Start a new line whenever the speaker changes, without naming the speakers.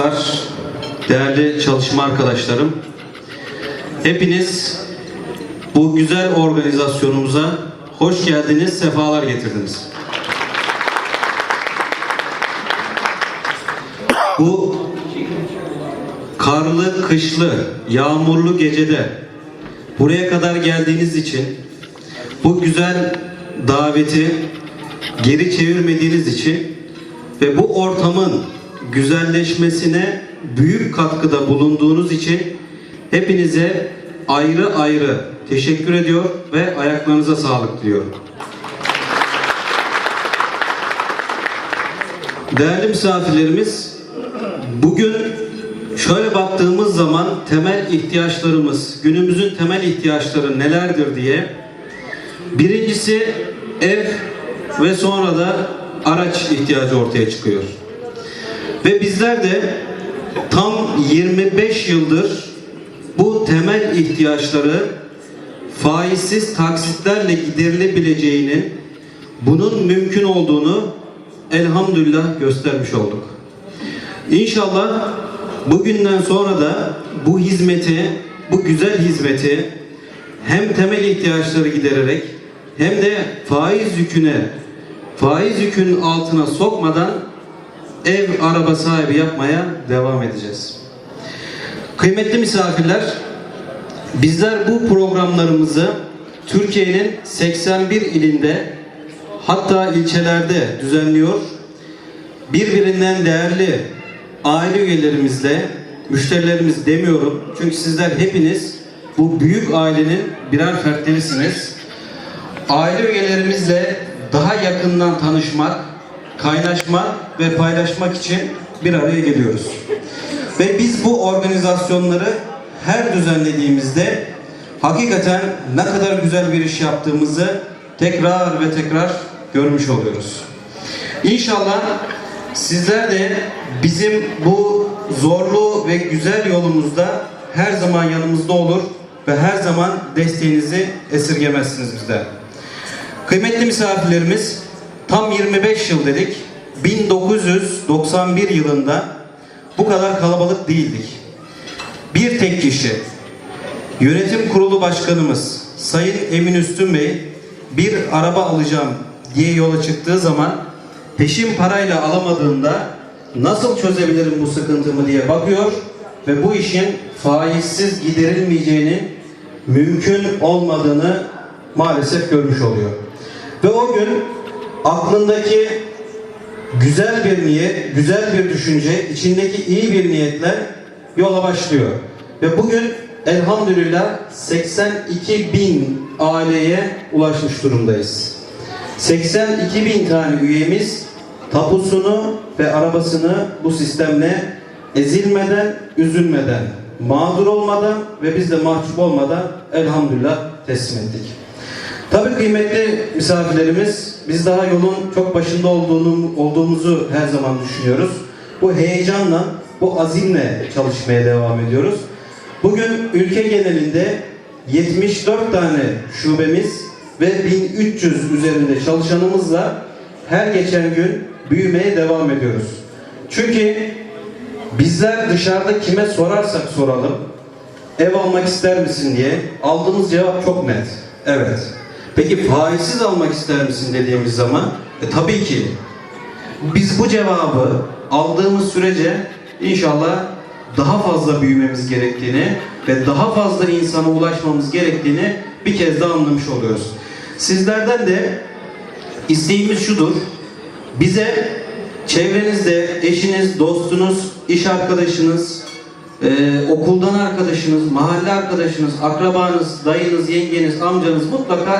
Var, değerli çalışma arkadaşlarım. Hepiniz bu güzel organizasyonumuza hoş geldiniz, sefalar getirdiniz. Bu karlı, kışlı, yağmurlu gecede buraya kadar geldiğiniz için bu güzel daveti geri çevirmediğiniz için ve bu ortamın güzelleşmesine büyük katkıda bulunduğunuz için hepinize ayrı ayrı teşekkür ediyor ve ayaklarınıza sağlık diliyorum. Değerli misafirlerimiz, bugün şöyle baktığımız zaman temel ihtiyaçlarımız, günümüzün temel ihtiyaçları nelerdir diye birincisi ev ve sonra da araç ihtiyacı ortaya çıkıyor. Ve bizler de tam 25 yıldır bu temel ihtiyaçları faizsiz taksitlerle giderilebileceğinin bunun mümkün olduğunu elhamdülillah göstermiş olduk. İnşallah bugünden sonra da bu hizmeti, bu güzel hizmeti hem temel ihtiyaçları gidererek hem de faiz yüküne, faiz yükünün altına sokmadan ev araba sahibi yapmaya devam edeceğiz. Kıymetli misafirler, bizler bu programlarımızı Türkiye'nin 81 ilinde hatta ilçelerde düzenliyor. Birbirinden değerli aile üyelerimizle, müşterilerimiz demiyorum. Çünkü sizler hepiniz bu büyük ailenin birer fertlerisiniz. Aile üyelerimizle daha yakından tanışmak, kaynaşmak ve paylaşmak için bir araya geliyoruz. Ve biz bu organizasyonları her düzenlediğimizde hakikaten ne kadar güzel bir iş yaptığımızı tekrar ve tekrar görmüş oluyoruz. İnşallah sizler de bizim bu zorlu ve güzel yolumuzda her zaman yanımızda olur ve her zaman desteğinizi esirgemezsiniz bizden. Kıymetli misafirlerimiz tam 25 yıl dedik. 1991 yılında bu kadar kalabalık değildik. Bir tek kişi yönetim kurulu başkanımız Sayın Emin Üstün Bey bir araba alacağım diye yola çıktığı zaman peşin parayla alamadığında nasıl çözebilirim bu sıkıntımı diye bakıyor ve bu işin faizsiz giderilmeyeceğini mümkün olmadığını maalesef görmüş oluyor. Ve o gün aklındaki güzel bir niyet, güzel bir düşünce, içindeki iyi bir niyetler yola başlıyor. Ve bugün elhamdülillah 82 bin aileye ulaşmış durumdayız. 82 bin tane üyemiz tapusunu ve arabasını bu sistemle ezilmeden, üzülmeden, mağdur olmadan ve biz de mahcup olmadan elhamdülillah teslim ettik. Tabii kıymetli misafirlerimiz, biz daha yolun çok başında olduğunu, olduğumuzu her zaman düşünüyoruz. Bu heyecanla, bu azimle çalışmaya devam ediyoruz. Bugün ülke genelinde 74 tane şubemiz ve 1300 üzerinde çalışanımızla her geçen gün büyümeye devam ediyoruz. Çünkü bizler dışarıda kime sorarsak soralım, ev almak ister misin diye aldığımız cevap çok net. Evet. Peki faizsiz almak ister misin dediğimiz zaman e, tabii ki biz bu cevabı aldığımız sürece inşallah daha fazla büyümemiz gerektiğini ve daha fazla insana ulaşmamız gerektiğini bir kez daha anlamış oluyoruz. Sizlerden de isteğimiz şudur. Bize çevrenizde eşiniz, dostunuz, iş arkadaşınız, e, okuldan arkadaşınız, mahalle arkadaşınız, akrabanız, dayınız, yengeniz, amcanız mutlaka